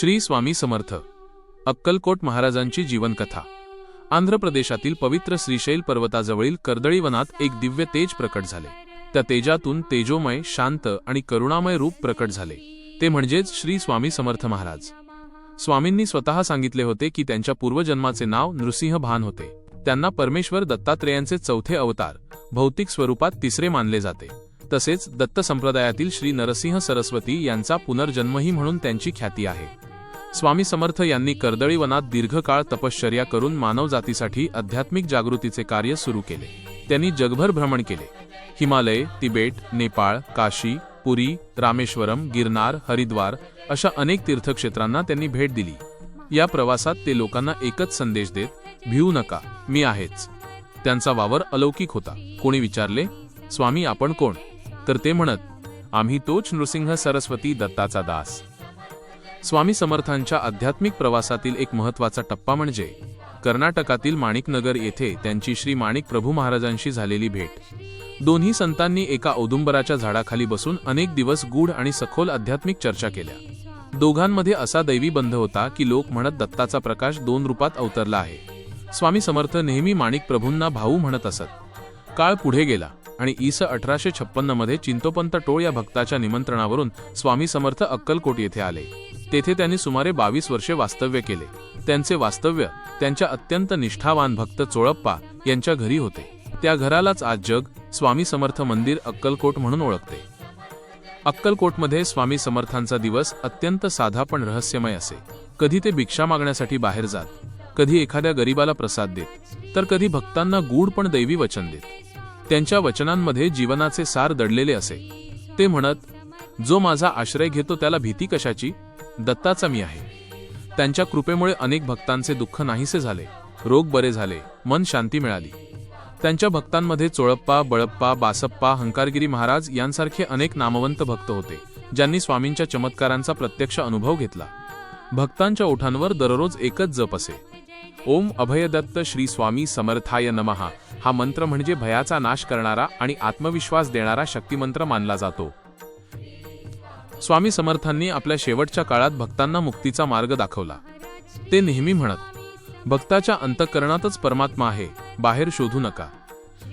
श्री स्वामी समर्थ. अक्कलकोट महाराजांची जीवनकथा. आंध्र प्रदेशातील पवित्र श्रीशैल पर्वताजवळील कर्दळी वनात एक दिव्य तेज प्रकट झाले. त्या तेजातून तेजोमय शांत आणि करुणामय रूप प्रकट झाले. ते म्हणजेच श्री स्वामी समर्थ महाराज. स्वामींनी स्वतः सांगितले होते की त्यांच्या पूर्वजन्माचे नाव नृसिंह भान होते. त्यांना परमेश्वर दत्तात्रेयांचे चौथे अवतार भौतिक स्वरूपात तिसरे मानले जाते. तसेच दत्त संप्रदायातील श्री नरसिंह सरस्वती यांचा पुनर्जन्मही म्हणून त्यांची ख्याती आहे. स्वामी समर्थ यांनी कर्दळी वनात दीर्घकाळ तपश्चर्या करून मानवजातीसाठी आध्यात्मिक जागृतीचे कार्य सुरू केले. त्यांनी जगभर भ्रमण केले. हिमालय तिबेट नेपाळ काशी पुरी रामेश्वरम गिरनार हरिद्वार अशा अनेक तीर्थक्षेत्रांना त्यांनी भेट दिली. या प्रवासात ते लोकांना एकच संदेश देत भिवू नका मी आहेच. त्यांचा वावर अलौकिक होता. कोणी विचारले स्वामी आपण कोण? तर ते म्हणत आम्ही तोच नृसिंह सरस्वती दत्ताचा दास. स्वामी समर्थांच्या आध्यात्मिक प्रवासातील एक महत्त्वाचा टप्पा म्हणजे कर्नाटकातील माणिकनगर येथे त्यांची श्री माणिक प्रभू महाराजांशी झालेली भेट. दोन्ही संतांनी एका औदुंबराच्या झाडाखाली बसून अनेक दिवस गूढ आणि सखोल आध्यात्मिक चर्चा केल्या. दोघांमध्ये असा दैवी बंध होता की लोक म्हणत दत्ताचा प्रकाश दोन रूपात अवतरला आहे. स्वामी समर्थ नेहमी माणिक प्रभूंना भाऊ म्हणत असत. काळ पुढे गेला आणि इस अठराशे छप्पन्नमध्ये चिंतोपंत टोळ या भक्ताच्या निमंत्रणावरून स्वामी समर्थ अक्कलकोट येथे आले. तेथे त्यांनी सुमारे बावीस वर्षे वास्तव्य केले. त्यांचे वास्तव्य त्यांच्या अत्यंत निष्ठावान भक्त चोळप्पा यांच्या घरी होते. त्या घरालाच आज जग स्वामी समर्थ मंदिर अक्कलकोट म्हणून ओळखते. अक्कलकोटमध्ये स्वामी समर्थांचा दिवस अत्यंत साधा पण रहस्यमय असे. कधी ते भिक्षा मागण्यासाठी बाहेर जात कधी एखाद्या गरीबाला प्रसाद देत तर कधी भक्तांना गूढ पण दैवी वचन देत. त्यांच्या वचनांमध्ये जीवनाचे सार दडलेले असे. ते म्हणत जो माझा आश्रय घेतो त्याला भीती कशाची? दत्ताचा मी आहे. त्यांच्या कृपेमुळे अनेक भक्तांचे दुःख नाहीसे झाले. रोग बरे झाले. मन शांती मिळाली. त्यांच्या भक्तांमध्ये चोळप्पा बळप्पा बासप्पा हंकारगिरी महाराज यांसारखे अनेक नामवंत भक्त होते ज्यांनी स्वामींच्या चमत्कारांचा प्रत्यक्ष अनुभव घेतला. भक्तांच्या ओठांवर दररोज एकच जप असे. ओम अभयदत्त श्री स्वामी समर्थाय नमहा हा मंत्र म्हणजे भयाचा नाश करणारा आणि आत्मविश्वास देणारा शक्तिमंत्र मानला जातो. स्वामी समर्थांनी आपल्या शेवटच्या काळात भक्तांना मुक्तीचा मार्ग दाखवला. ते नेहमी म्हणत भक्ताच्या अंतःकरणातच परमात्मा आहे बाहेर शोधू नका.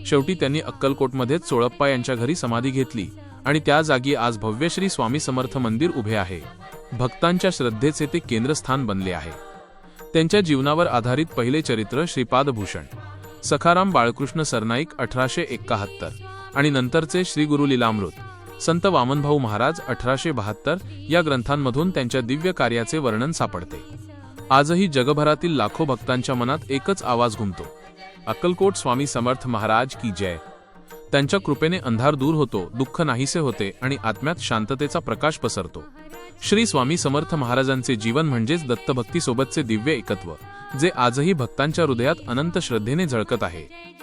शेवटी त्यांनी अक्कलकोटमध्येच चोळप्पा यांच्या घरी समाधी घेतली आणि त्या जागी आज भव्य श्री स्वामी समर्थ मंदिर उभे आहे. भक्तांच्या श्रद्धेचे ते केंद्रस्थान बनले आहे. त्यांच्या जीवनावर आधारित पहिले चरित्र श्रीपादभूषण सखाराम बाळकृष्ण सरनाईक अठराशे एक्काहत्तर आणि नंतरचे श्री गुरु लीलामृत संत वामनभाऊ महाराज अठराशे बहात्तर या ग्रंथांमधून त्यांच्या दिव्य कार्याचे वर्णन सापडते. आजही जगभरातील लाखो भक्तांच्या मनात एकच आवाज घुमतो. अक्कलकोट स्वामी समर्थ महाराज की जय. त्यांच्या कृपेने अंधार दूर होतो दुःख नाहीसे होते आणि आत्म्यात शांततेचा प्रकाश पसरतो. श्री स्वामी समर्थ महाराजांचे जीवन म्हणजेच दत्तभक्तीसोबतचे दिव्य एकत्व जे आजही भक्तांच्या हृदयात अनंत श्रद्धेने झळकत आहे.